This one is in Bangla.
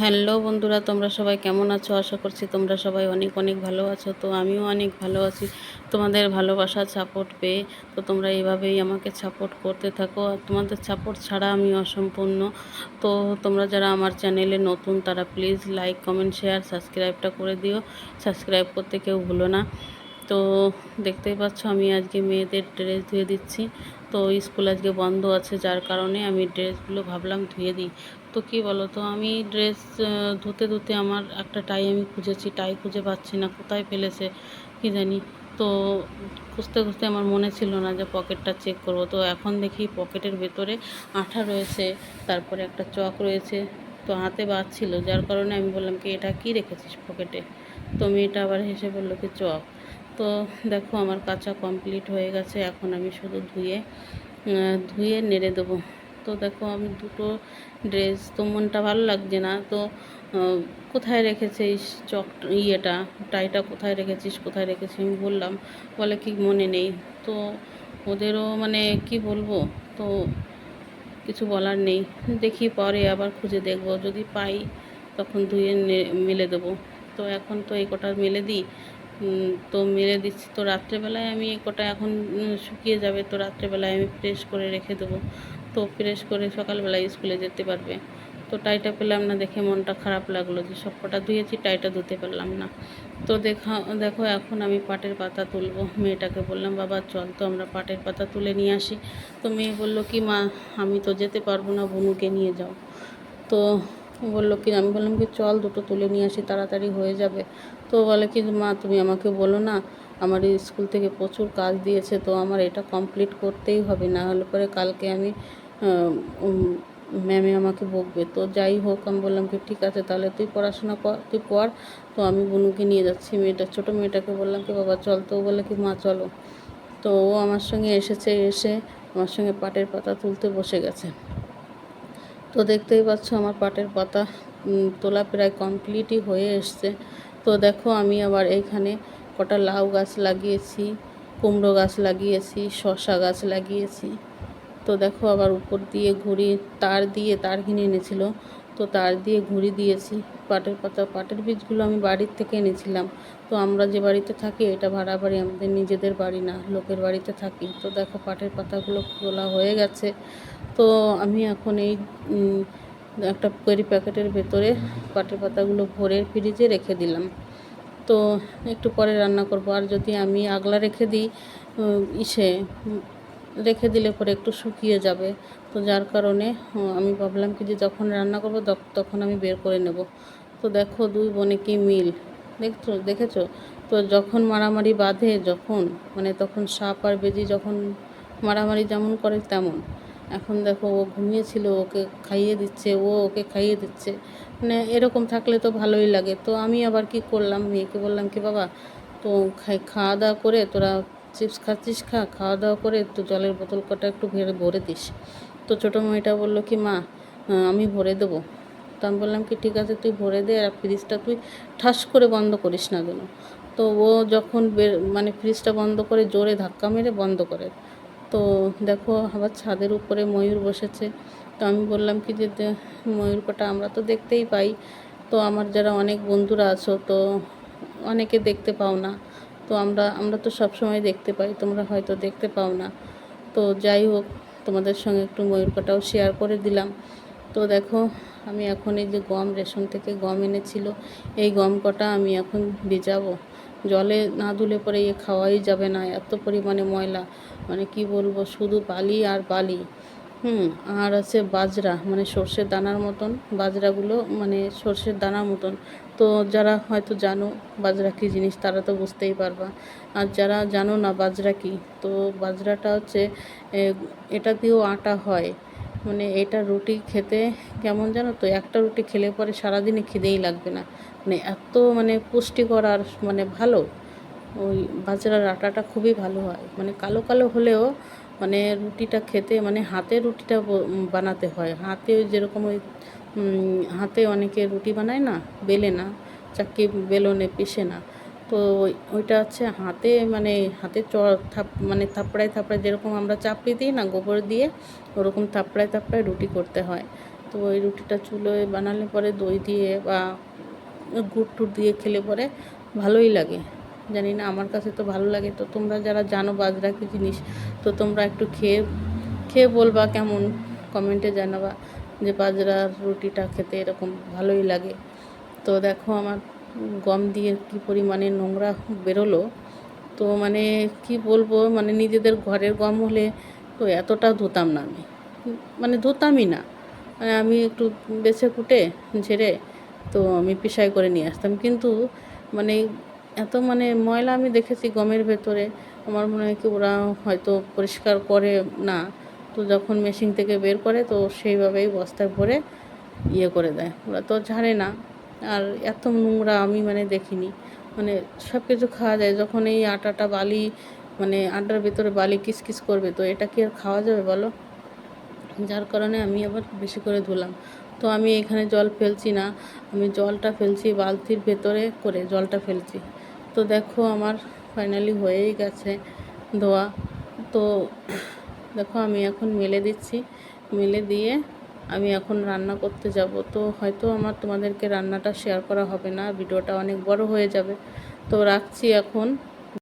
হ্যালো বন্ধুরা, তোমরা সবাই কেমন আছো? আশা করছি তোমরা সবাই অনেক অনেক ভালো আছো। তো আমিও অনেক ভালো আছি। তোমাদের ভালোবাসা সাপোর্ট পেয়ে তো তোমরা এইভাবেই আমাকে সাপোর্ট করতে থাকো। আর তোমাদের সাপোর্ট ছাড়া আমি অসম্পূর্ণ। তো তোমরা যারা আমার চ্যানেলে নতুন, তারা প্লিজ লাইক কমেন্ট শেয়ার সাবস্ক্রাইবটা করে দিও। সাবস্ক্রাইব করতে কেউ ভুলো না। তো দেখতেই পাচ্ছ, আমি আজকে মেয়েদের ড্রেস ধুয়ে দিচ্ছি। তো স্কুল আজকে বন্ধ আছে, যার কারণে আমি ড্রেসগুলো ভাবলাম ধুয়ে দিই। তো কী বলো তো আমি ড্রেস ধুতে ধুতে আমার একটা টাই আমি খুঁজেছি। টাই খুঁজে পাচ্ছি না, কোথায় ফেলেছে কী জানি। তো খুঁজতে খুঁজতে আমার মনে ছিল না যে পকেটটা চেক করব। তো এখন দেখি পকেটের ভেতরে আঠা রয়েছে, তারপরে একটা চক রয়েছে। তো হাতে বাজছিল যার কারণে আমি বললাম কি, এটা কি রেখেছিস পকেটে তো মেয়েটা আবার হেসে বলল কি, চক। তো দেখো আমার কাঁচা কমপ্লিট হয়ে গেছে, এখন আমি শুধু ধুয়ে ধুয়ে নেড়ে দেবো। তো দেখো আমি দুটো ড্রেস তো মনটা ভালো লাগছে না। তো কোথায় রেখেছিস চক ইয়েটা? টাইটা কোথায় রেখেছিস কোথায় রেখেছিস? আমি বললাম, বলে কি মনে নেই। তো ওদেরও মানে কি বলব? তো কিছু বলার নেই। দেখি পরে আবার খুঁজে দেখব। যদি পাই তখন ধুয়ে মেলে দেবো। তো এখন তো এই কটা মেলে দিই। তো মেরে দিচ্ছি। তো রাত্রেবেলায় আমি কটা এখন শুকিয়ে যাবে, তো রাত্রেবেলায় আমি প্রেস করে রেখে দেবো। তো প্রেস করে সকালবেলায় স্কুলে যেতে পারবে। তো টাইটা পেলাম না দেখে মনটা খারাপ লাগল যে সব কটা ধুয়েছি টাইটা ধুতে পারলাম না। তো দেখা, দেখো এখন আমি পাটের পাতা তুলবো। মেয়েটাকে বললাম, বাবা, চল তো আমরা পাটের পাতা তুলে নিয়ে আসি। তো মেয়ে বলল, কি মা, আমি তো যেতে পারব না, বনুকে নিয়ে যাও। তো বলল কি আমি বললাম কি, চল দুটো তুলে নিয়ে আসি, তাড়াতাড়ি হয়ে যাবে। তো বলে কি, মা, তুমি আমাকে বলো না, আমার স্কুল থেকে প্রচুর কাজ দিয়েছে, তো আমার এটা কমপ্লিট করতেই হবে। না হলে পরে কালকে আমি ম্যামে আমাকে বকবে। তো যাই হোক, আমি বললাম কি, ঠিক আছে, তাহলে তুই পড়াশোনা কর, তুই পড়। তো আমি বনুকে নিয়ে যাচ্ছি, মেয়েটা, ছোটো মেয়েটাকে বললাম কি, বাবা, চল। তো বলে কি, মা, চলো। তো ও আমার সঙ্গে এসেছে, এসে আমার সঙ্গে পাটের পাতা তুলতে বসে গেছে। তো দেখতেই পাচ্ছ আমার পাটের পাতা তোলা প্রায় কমপ্লিটই হয়ে এসছে। তো দেখো আমি আবার এইখানে কটা লাউ গাছ লাগিয়েছি, কুমড়ো গাছ লাগিয়েছি শশা গাছ লাগিয়েছি। তো দেখো আবার উপর দিয়ে ঘুড়ি, তার দিয়ে তার কিনে এনেছিল। তো তার দিয়ে ঘুড়ি দিয়েছি, পাটের পাতা, পাটের বীজগুলো আমি বাড়ির থেকে এনেছিলাম। তো আমরা যে বাড়িতে থাকি এটা ভাড়া বাড়ি আমাদের নিজেদের বাড়ি না, লোকের বাড়িতে থাকি। তো দেখো পাটের পাতাগুলো তোলা হয়ে গেছে। তো আমি এখন এই একটা করি প্যাকেটের ভেতরে পাটের পাতাগুলো ভরে ফ্রিজে রেখে দিলাম। তো একটু পরে রান্না করব। আর যদি আমি আগলা রেখে দিই ইসে রেখে দিলে পরে একটু শুকিয়ে যাবে। তো যার কারণে আমি ভাবলাম কি যে যখন রান্না করব তখন আমি বের করে নেব। তো দেখো দুই বোনে কি মিল। দেখছ, দেখেছ? তো যখন মারামারি বাঁধে, যখন মানে তখন সাপ আর বেজি যখন মারামারি যেমন করে তেমন। এখন দেখো, ও ঘুমিয়েছিল, ওকে খাইয়ে দিচ্ছে, ও ওকে খাইয়ে দিচ্ছে। মানে এরকম থাকলে তো ভালোই লাগে। তো আমি আবার কি করলাম, মেয়েকে বললাম কি, বাবা, তো খাই, খাওয়া দাওয়া করে তোরা চিপস খাচ্ছিস, খা, খাওয়া দাওয়া করে একটু জলের বোতল কটা একটু ভেড়ে ভরে দিস। তো ছোটো মেয়েটা বলল কি, মা আমি ভরে দেবো। তো আমি বললাম কি, ঠিক আছে, তুই ভরে দে আর ফ্রিজটা তুই ঠাস করে বন্ধ করিস না যেন তো ও যখন মানে ফ্রিজটা বন্ধ করে জোরে ধাক্কা মেরে বন্ধ করে। তো দেখো, আবার ছাদের উপরে ময়ূর বসেছে। তো আমি বললাম কি যে ময়ূর কটা আমরা তো দেখতেই পাই। তো আমার যারা অনেক বন্ধুরা আছো, তো অনেকে দেখতে পাও না। তো আমরা আমরা তো সব সময় দেখতে পাই, তোমরা হয়তো দেখতে পাও না। তো যাই হোক, তোমাদের সঙ্গে একটু ময়ূর কটাও শেয়ার করে দিলাম। তো দেখো, আমি এখন এই যে গম রেশন থেকে গম এনেছিল, এই গম কটা আমি এখন ভিজাবো। জলে না ধুলে পরে এ খাওয়াই যাবে না, এত পরিমাণে ময়লা। মানে কি বলব, শুধু বালি আর বালি। হুম, আর আছে বাজরা মানে সর্ষের দানার মতন। বাজরাগুলো মানে সর্ষের দানার মতন। তো যারা হয়তো জানো বাজরা কী জিনিস, তারা তো বুঝতেই পারবা। আর যারা জানো না বাজরা কী, তো বাজরাটা হচ্ছে এটা দিয়েও আটা হয়। মানে এটা রুটি খেতে কেমন জানো তো, একটা রুটি খেলে পরে সারাদিনে খিদেই লাগবে না। মানে এত মানে পুষ্টিকর আর মানে ভালো, ওই বাজরার আটাটা খুবই ভালো হয়। মানে কালো কালো হলেও মানে রুটিটা খেতে মানে হাতে রুটিটা বানাতে হয়। হাতে ওই যেরকম ওই হাতে অনেকে রুটি বানায় না, বেলে না চাকি বেলনে পিষে না। তো ওইটা হচ্ছে হাতে মানে হাতে চ, থাপ মানে থাপড়ায় থাপড়ায় যেরকম আমরা চাপড়ি দিই না, গোবর দিয়ে, ওরকম থাপড়ায় থাপড়ায় রুটি করতে হয়। তো ওই রুটিটা চুলোয় বানালে পরে দই দিয়ে বা গুড় টুড় দিয়ে খেলে পরে ভালোই লাগে। জানি না, আমার কাছে তো ভালো লাগে। তো তোমরা যারা জানো বাজরা কি জিনিস, তো তোমরা একটু খেয়ে খেয়ে বলবা কেমন? কমেন্টে জানাবা যে বাজরার রুটিটা খেতে এরকম ভালোই লাগে। তো দেখো আমার গম দিয়ে কী পরিমাণে নোংরা বেরোলো। তো মানে কি বলব মানে নিজেদের ঘরের গম হলে তো এতটা ধুতাম না আমি। মানে ধুতামই না। মানে আমি একটু বেছে কুটে, ঝেড়ে তো আমি পিসাই করে নিয়ে আসতাম। কিন্তু মানে এত মানে ময়লা আমি দেখেছি গমের ভেতরে, আমার মনে হয় কি ওরা হয়তো পরিষ্কার করে না। তো যখন মেশিন থেকে বের করে তো সেইভাবেই বস্তায় ভরে ইয়ে করে দেয়। ওরা তো ঝাড়ে না। আর এত নোংরা আমি মানে দেখিনি। মানে সব কিছু খাওয়া যায়। যখন এই আটাটা বালি মানে আটার ভেতরে বালি কিসকিস করবে, তো এটা কি আর খাওয়া যাবে বলো? যার কারণে আমি আবার বেশি করে ধুলাম। তো আমি এখানে জল ফেলছি না। আমি জলটা ফেলছি বালতির ভেতরে করে জলটা ফেলছি। তো দেখো আমার ফাইনালি হয়েই গেছে ধোয়া। তো দেখো আমি এখন মেলে দিচ্ছি। মেলে দিয়ে আমি এখন রান্না করতে যাব। তো হয়তো আমার তোমাদেরকে রান্নাটা শেয়ার করা হবে না, ভিডিওটা অনেক বড় হয়ে যাবে। তো রাখছি এখন।